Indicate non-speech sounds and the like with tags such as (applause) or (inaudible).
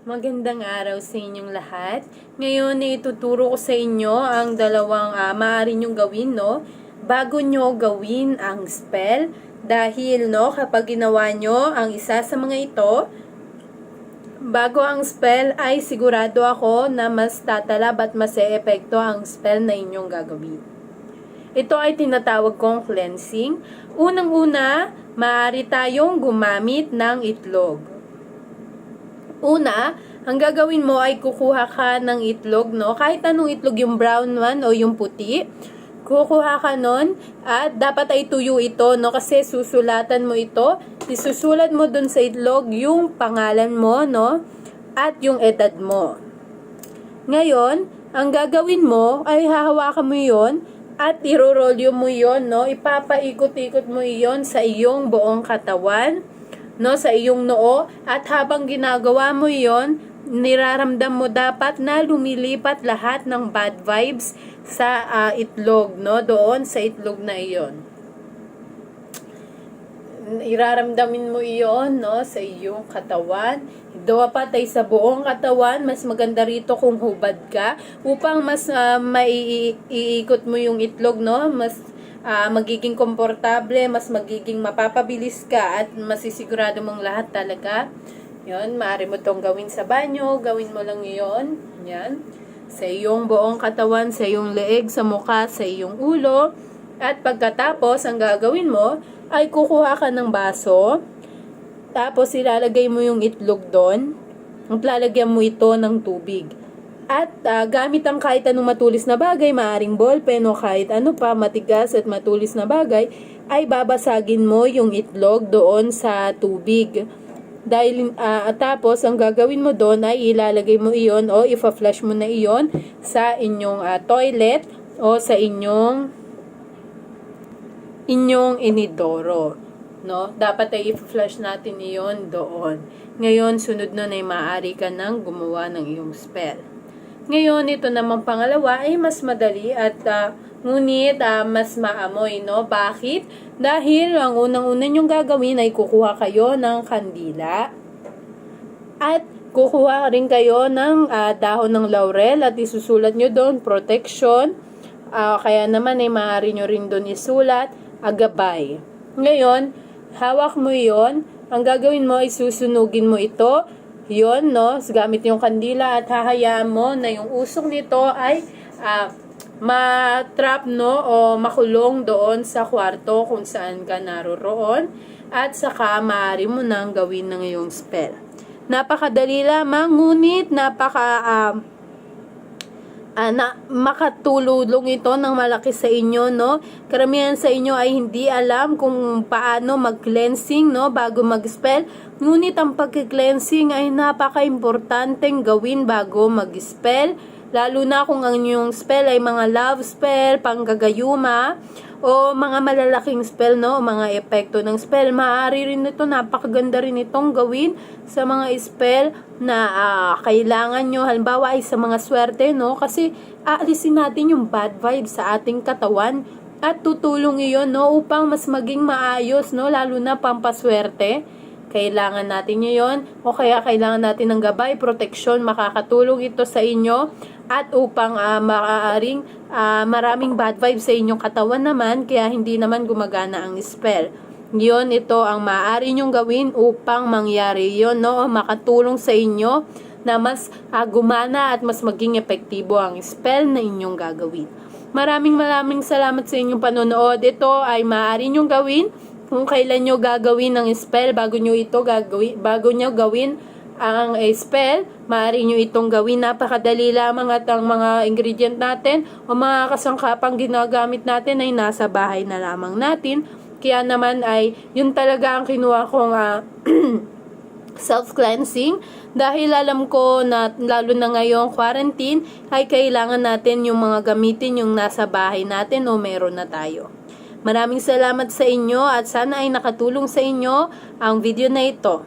Magandang araw sa inyong lahat. Ngayon, ituturo ko sa inyo ang dalawang uh, maaari nyong gawin, no? Bago nyo gawin ang spell. Dahil, no, kapag ginawa nyo ang isa sa mga ito, bago ang spell ay sigurado ako na mas tatalab at mas epekto ang spell na inyong gagawin. Ito ay tinatawag kong cleansing. Unang-una, maaari tayong gumamit ng itlog. Una, ang gagawin mo ay kukuha ka ng itlog, no? Kahit anong itlog, yung brown one o yung puti. Kukuha ka nun at dapat ay tuyo ito, no? Kasi susulatan mo ito. Isusulat mo dun sa itlog yung pangalan mo, no? At yung edad mo. Ngayon, ang gagawin mo ay hahawakan mo yon at irorolyo mo yon, no? Ipapaikot-ikot mo yon sa iyong buong katawan no sa iyong noo. At habang ginagawa mo 'yon niraramdam mo dapat na lumilipat lahat ng bad vibes sa uh, itlog no doon sa itlog na iyon. Iraramdamin mo iyon no sa iyong katawan. Dapat ay sa buong katawan mas maganda rito kung hubad ka upang mas uh, maiikot mo yung itlog no mas uh, magiging komportable, mas magiging mapapabilis ka at masisigurado mong lahat talaga. Yun, maaari mo tong gawin sa banyo, gawin mo lang yon Yan. Sa iyong buong katawan, sa iyong leeg, sa mukha, sa iyong ulo. At pagkatapos, ang gagawin mo ay kukuha ka ng baso. Tapos ilalagay mo yung itlog doon. At lalagyan mo ito ng tubig. At uh, gamit ang kahit anong matulis na bagay, maaring ballpen o kahit ano pa matigas at matulis na bagay, ay babasagin mo yung itlog doon sa tubig. Dahil uh, tapos ang gagawin mo doon ay ilalagay mo iyon o ifa-flush mo na iyon sa inyong uh, toilet o sa inyong inyong inidoro. No? Dapat ay i-flush natin iyon doon. Ngayon, sunod nun ay maaari ka nang gumawa ng iyong spell. Ngayon, ito naman pangalawa ay mas madali at uh, ngunit uh, mas maamoy, no? Bakit? Dahil ang unang-una nyong gagawin ay kukuha kayo ng kandila at kukuha rin kayo ng uh, dahon ng laurel at isusulat nyo doon protection. Uh, kaya naman ay maaari nyo rin doon isulat agabay. Ngayon, hawak mo yon Ang gagawin mo ay susunugin mo ito yon no? Gamit yung kandila at hahayaan mo na yung usok nito ay uh, ma-trap, no? O makulong doon sa kwarto kung saan ka naroroon. At saka, maaari mo nang gawin ng iyong spell. Napakadali lamang, ngunit napaka... Uh, uh, na makatulong ito ng malaki sa inyo, no? Karamihan sa inyo ay hindi alam kung paano mag-cleansing, no? Bago mag-spell. Ngunit ang pag-cleansing ay napaka-importanteng gawin bago mag-spell. Lalo na kung ang inyong spell ay mga love spell, panggagayuma, o mga malalaking spell, no? Mga epekto ng spell. Maaari rin ito, napakaganda rin itong gawin sa mga spell na uh, kailangan nyo. Halimbawa ay sa mga swerte, no? Kasi aalisin natin yung bad vibes sa ating katawan at tutulong iyon, no? Upang mas maging maayos, no? Lalo na pampaswerte kailangan natin yon o kaya kailangan natin ng gabay, proteksyon, makakatulong ito sa inyo at upang uh, maaaring uh, maraming bad vibes sa inyong katawan naman kaya hindi naman gumagana ang spell. Yon ito ang maaari nyong gawin upang mangyari yon no makatulong sa inyo na mas uh, gumana at mas maging epektibo ang spell na inyong gagawin. Maraming maraming salamat sa inyong panonood. Ito ay maaari nyong gawin kung kailan nyo gagawin ng spell bago nyo ito gagawin, bago nyo gawin ang uh, spell, maaari nyo itong gawin. Napakadali lamang at ang mga ingredient natin o mga kasangkapang ginagamit natin ay nasa bahay na lamang natin. Kaya naman ay yun talaga ang kinuha kong uh, (clears throat) self-cleansing dahil alam ko na lalo na ngayong quarantine ay kailangan natin yung mga gamitin yung nasa bahay natin o meron na tayo. Maraming salamat sa inyo at sana ay nakatulong sa inyo ang video na ito.